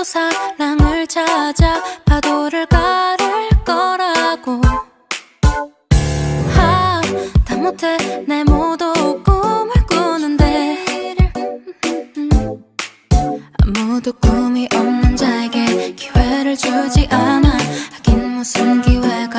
또 사랑을 찾아 파도를 가를 거라고. 아, 다 못해 내 모두 꿈을 꾸는데. 아무도 꿈이 없는 자에게 기회를 주지 않아. 하긴 무슨 기회가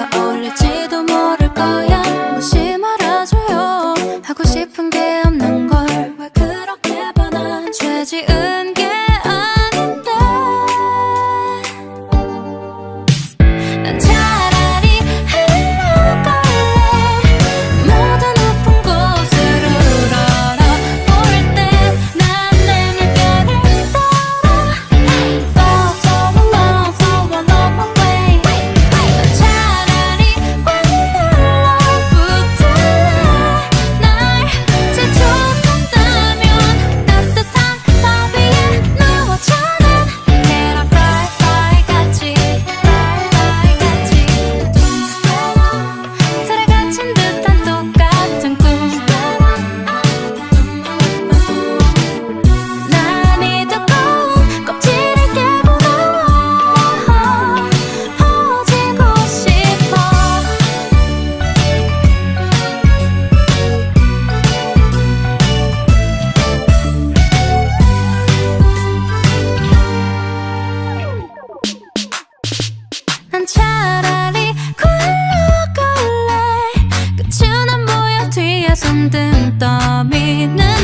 ang tentamin na